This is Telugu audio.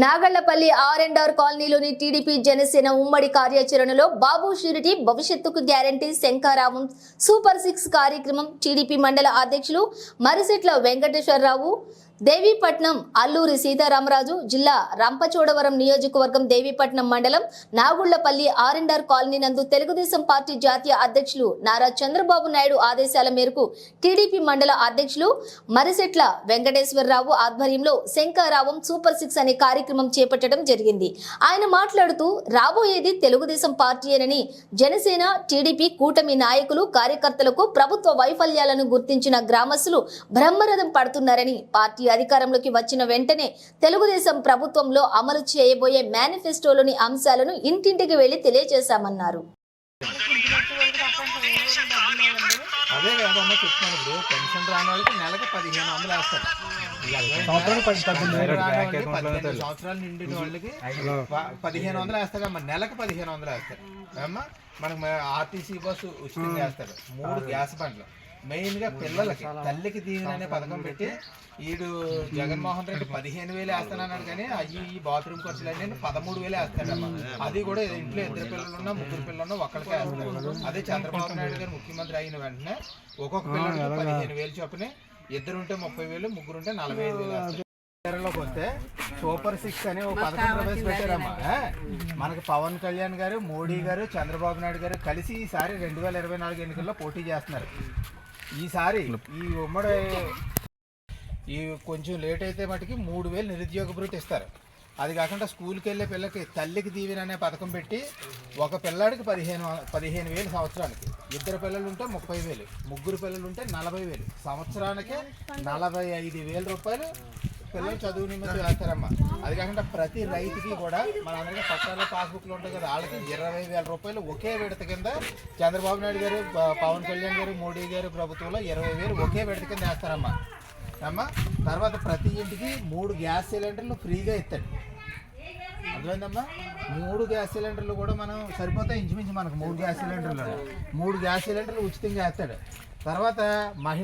నాగళ్ళపల్లి ఆర్ అండ్ ఆర్ కాలనీలోని టీడీపీ జనసేన ఉమ్మడి కార్యాచరణలో బాబు షూరిటీ భవిష్యత్తుకు గ్యారంటీ శంకారావం సూపర్ సిక్స్ కార్యక్రమం టీడీపీ మండల అధ్యక్షులు మరిసెట్ల వెంకటేశ్వరరావు దేవీపట్నం అల్లూరి సీతారామరాజు జిల్లా రంపచోడవరం నియోజకవర్గం దేవీపట్నం మండలం నాగుళ్ళపల్లి ఆర్ఎండ్ఆర్ కాలనీ నందు తెలుగుదేశం పార్టీ జాతీయ అధ్యక్షులు నారా చంద్రబాబు నాయుడు ఆదేశాల మేరకు టీడీపీ మండల అధ్యక్షులు మరిసెట్ల వెంకటేశ్వరరావు ఆధ్వర్యంలో శంకారావం సూపర్ సిక్స్ అనే కార్యక్రమం చేపట్టడం జరిగింది. ఆయన మాట్లాడుతూ రాబోయేది తెలుగుదేశం పార్టీయేనని జనసేన టీడీపీ కూటమి నాయకులు కార్యకర్తలకు ప్రభుత్వ వైఫల్యాలను గుర్తించిన గ్రామస్తులు బ్రహ్మరథం పడుతున్నారని పార్టీ అధికారంలోకి వచ్చిన వెంటనే తెలుగుదేశం ప్రభుత్వంలో అమలు చేయబోయే మేనిఫెస్టోలోని అంశాలను ఇంటింటికి వెళ్ళి తెలియజేశామన్నారు. అదే కదమ్మా చెప్తున్నాను ఇప్పుడు. పెన్షన్ రాని వాళ్ళకి నెలకి పదిహేను వందలు వేస్తారు. సంవత్సరాలు నిండిన వాళ్ళకి పదిహేను వందలు వేస్తారమ్మా నెలకి పదిహేను వందలు వేస్తారు. అమ్మా మనకి ఆర్టీసీ బస్సు ఉచితంగా వేస్తారు. మూడు గ్యాస్ బండ్లు. మెయిన్గా పిల్లలకి తల్లికి దీవెన అనే పథకం పెట్టి ఈడు జగన్మోహన్ రెడ్డి పదిహేను వేలు వేస్తానన్నాడు కానీ అయ్యి ఈ బాత్రూమ్ ఖర్చులు అన్నీ పదమూడు వేలు వేస్తాడమ్మా. అది కూడా ఇంట్లో ఇద్దరు పిల్లలు ఉన్నా ముగ్గురు పిల్లలు ఉన్నా ఒక్కడికే వేస్తారు అదే చంద్రబాబు నాయుడు గారు ముఖ్యమంత్రి అయిన వెంటనే ఒక్కొక్క పిల్లలకి పదిహేను వేలు చొప్పున ఇద్దరు ఉంటే ముప్పై వేలు ముగ్గురు ఉంటే నలభై ఐదు వేలు కేరళలోకి వస్తే సూపర్ సిక్స్ అని ఒక పథకం ప్రవేశపెట్టారమ్మా? మనకి పవన్ కళ్యాణ్ గారు మోడీ గారు చంద్రబాబు నాయుడు గారు కలిసి ఈసారి రెండు వేల ఇరవై నాలుగు ఎన్నికల్లో పోటీ చేస్తున్నారు. ఈసారి ఈ ఉమ్మడి ఈ కొంచెం లేట్ అయితే మటుకి మూడు వేలు నిరుద్యోగ భృతి ఇస్తారు. అది కాకుండా స్కూల్కి వెళ్ళే పిల్లకి తల్లికి దీవెన అనే పథకం పెట్టి ఒక పిల్లాడికి పదిహేను పదిహేను వేలు సంవత్సరానికి. ఇద్దరు పిల్లలు ఉంటే ముప్పై వేలు ముగ్గురు పిల్లలు ఉంటే నలభై వేలు. సంవత్సరానికి నలభై ఐదు వేల రూపాయలు పిల్లలు చదువు నిమిత్తం వేస్తారమ్మా అది కాకుండా ప్రతి రైతుకి కూడా మన అందరికీ పట్టాల పాస్బుక్లు ఉంటాయి కదా వాళ్ళకి ఇరవై వేల రూపాయలు ఒకే విడత కింద చంద్రబాబు నాయుడు గారు పవన్ కళ్యాణ్ గారు మోడీ గారు ప్రభుత్వంలో ఇరవై వేలు ఒకే విడత కింద వేస్తారమ్మా. అమ్మా తర్వాత ప్రతి ఇంటికి మూడు గ్యాస్ సిలిండర్లు ఫ్రీగా ఇస్తాడు. అర్థమైందమ్మా? మూడు గ్యాస్ సిలిండర్లు కూడా మనం సరిపోతాయి ఇంచుమించు మనకు మూడు గ్యాస్ సిలిండర్లు. మూడు గ్యాస్ సిలిండర్లు ఉచితంగా వేస్తాడు. తర్వాత మహిళ